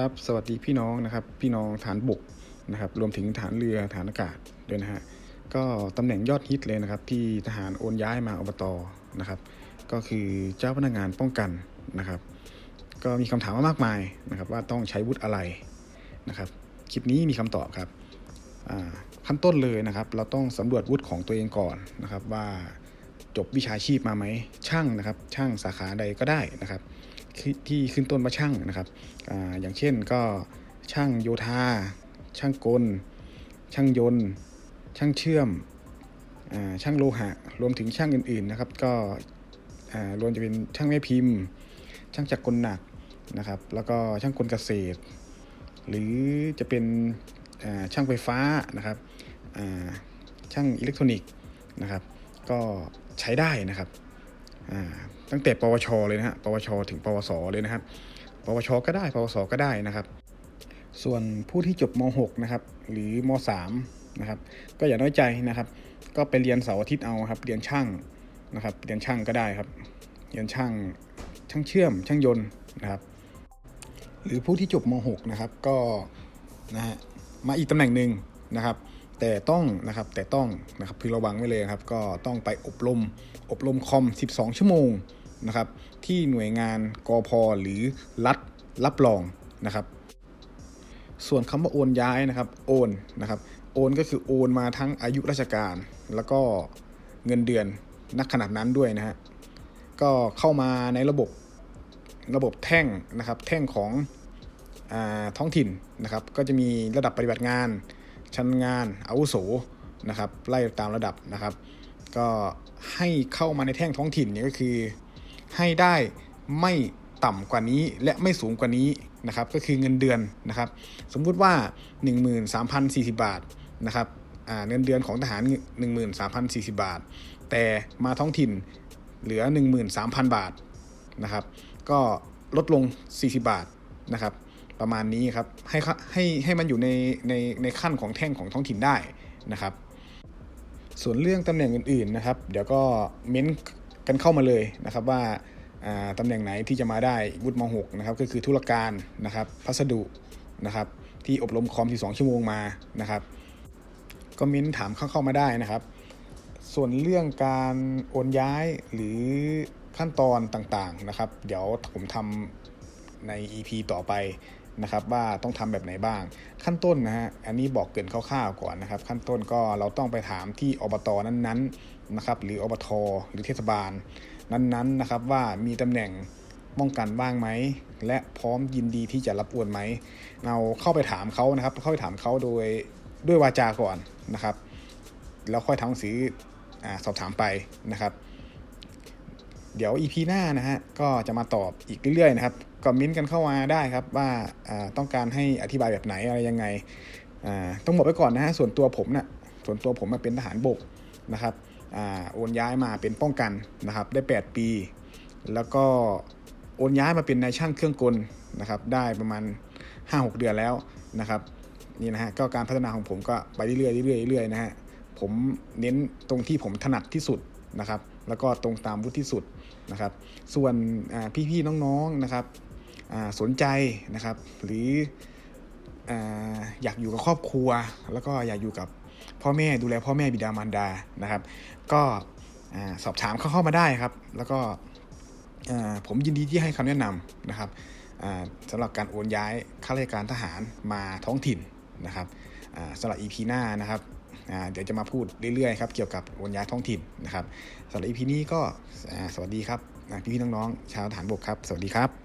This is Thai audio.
ครับสวัสดีพี่น้องนะครับ พี่น้องฐานบกนะครับ รวมถึงฐานเรือฐานอากาศด้วยนะฮะก็ตำแหน่งยอดฮิตเลยนะครับ ที่ทหารโอนย้ายมาอบตนะครับ ก็คือเจ้าพนักงานป้องกันนะครับ ก็มีคำถามมามากมายนะครับ ว่าต้องใช้วุฒิอะไรนะครับคลิปนี้มีคำตอบครับขั้นต้นเลยนะครับ เราต้องสำรวจวุฒิของตัวเองก่อนนะครับ ว่าจบวิชาชีพมาไหมช่างนะครับ ช่างสาขาใดก็ได้นะครับ ที่ขึ้นต้นว่าช่างนะครับออย่างเช่นก็ช่างโยธา ช่างกล ช่างยนต์ ช่างเชื่อมอช่างโลหะ รวมถึงช่างอื่นๆนะครับ ก็รวมจะเป็นช่างแม่พิมพ์ ช่างจักรกลหนักนะครับ แล้วก็ช่างกลเกษตร หรือจะเป็นช่างไฟฟ้านะครับช่างอิเล็กทรอนิกส์นะครับ ก็ใช้ได้นะครับ ตั้งแต่ปวช เลยนะฮะ ปวช ถึง ปวส เลยนะครับ ปวช ก็ได้ ปวส ก็ได้นะครับ ส่วนผู้ที่จบม .6 นะครับ หรือม .3 นะครับ ก็อย่าน้อยใจนะครับ ก็ไปเรียนเสาร์อาทิตย์เอาครับ เรียนช่างนะครับ เรียนช่างก็ได้ครับ เรียนช่าง ช่างเชื่อม ช่างยนต์นะครับ หรือผู้ที่จบม .6 นะครับ ก็นะฮะ มาอีกตำแหน่งหนึ่งนะครับ แต่ต้องนะครับแต่ต้องนะครับพึงระวังไว้เลยครับก็ต้องไปอบรมอบรมคอม 12 ชั่วโมงนะครับที่หน่วยงานกอพหรือรัฐรับรองนะครับส่วนคำว่าโอนย้ายนะครับโอนนะครับโอนก็คือโอนมาทั้งอายุราชการ แล้วก็เงินเดือนนักขนาดนั้นด้วยนะฮะก็เข้ามาในระบบระบบแท่งนะครับแท่งของอท้องถิ่นนะครับก็จะมีระดับปฏิบัติงาน ชั้นงานอาวุโสนะครับไล่ตามระดับนะครับ ก็ให้เข้ามาในแท่งท้องถิ่นเนี่ยก็คือ ให้ได้ไม่ต่ำกว่านี้และไม่สูงกว่านี้นะครับก็คือเงินเดือนนะครับ สมมุติว่า 13,040 บาทนะครับเงินเดือนของทหาร 13,040 บาท แต่มาท้องถิ่นเหลือ 13,000 บาทนะครับ ก็ลดลง 40 บาทนะครับ ประมาณนี้ครับให้ให้ให้มันอยู่ในในในขั้นของแท่งของท้องถิ่นได้นะครับ ส่วนเรื่องตำแหน่งอื่นๆนะครับ เดี๋ยวก็เม้นกันเข้ามาเลยนะครับว่าตำแหน่งไหนที่จะมาได้วุฒิม .6 นะครับก็คือธุรการนะครับพัสดุนะครับที่อบรมคอม12ชั่วโมงมานะครับ ก็เม้นถามเข้าเข้ามาได้นะครับ ส่วนเรื่องการโอนย้ายหรือขั้นตอนต่างๆนะครับ เดี๋ยวผมทำใน EP ต่อไป นะครับว่าต้องทำแบบไหนบ้าง ขั้นต้นนะฮะอันนี้บอกเกินคร่าวๆก่อนนะครับ ขั้นต้นก็เราต้องไปถามที่อบตนั้นๆนะครับหรืออบทหรือเทศบาล นั้นๆนะครับว่ามีตำแหน่งป้องกันบ้างไหม และพร้อมยินดีที่จะรับอวนไหม เราเข้าไปถามเขานะครับ เข้าไปถามเขาโดยด้วยวาจาก่อนนะครับแล้วค่อยทำหนังสืออสอบถามไปนะครับ เดี๋ยว EP หน้านะฮะก็จะมาตอบอีกเรื่อยๆนะครับ ก็เม้นกันเข้ามาได้ครับว่าต้องการให้อธิบายแบบไหนอะไรยังไงต้องบอกไว้ก่อนนะฮะส่วนตัวผมนะ่ะส่วนตัวผมมาเป็นทหารบกนะครับอโอนย้ายมาเป็นป้องกันนะครับได้ 8 ปี แล้วก็โอนย้ายมาเป็นนายช่างเครื่องกลนะครับได้ประมาณ 5-6 เดือนแล้วนะครับนี่นะฮะก็การพัฒนาของผมก็ไปเรื่อยๆเรื่อยๆเรื่อยๆนะฮะผมเน้นตรงที่ผมถนัดที่สุดนะครับ แล้วก็ตรงตามวุฒิที่สุดนะครับ ส่วนอ่พี่ๆน้องๆนะครับ สนใจนะครับ หรือออยากอยู่กับครอบครัว แล้วก็อยากอยู่กับพ่อแม่ดูแลพ่อแม่บิดามารดานะครับ ก็สอบถามเข้าเข้ามาได้ครับ แล้วก็ผมยินดีที่ให้คำแนะนำนะครับสำหรับการโอนย้ายข้าราชการทหารมาท้องถิ่นนะครับสำหรับ EP หน้านะครับเดี๋ยวจะมาพูดเรื่อยๆครับเกี่ยวกับโอนย้ายท้องถิ่นนะครับสำหรับ EP นี้ก็สวัสดีครับพี่ๆน้องๆชาวทหารบกครับ สวัสดีครับ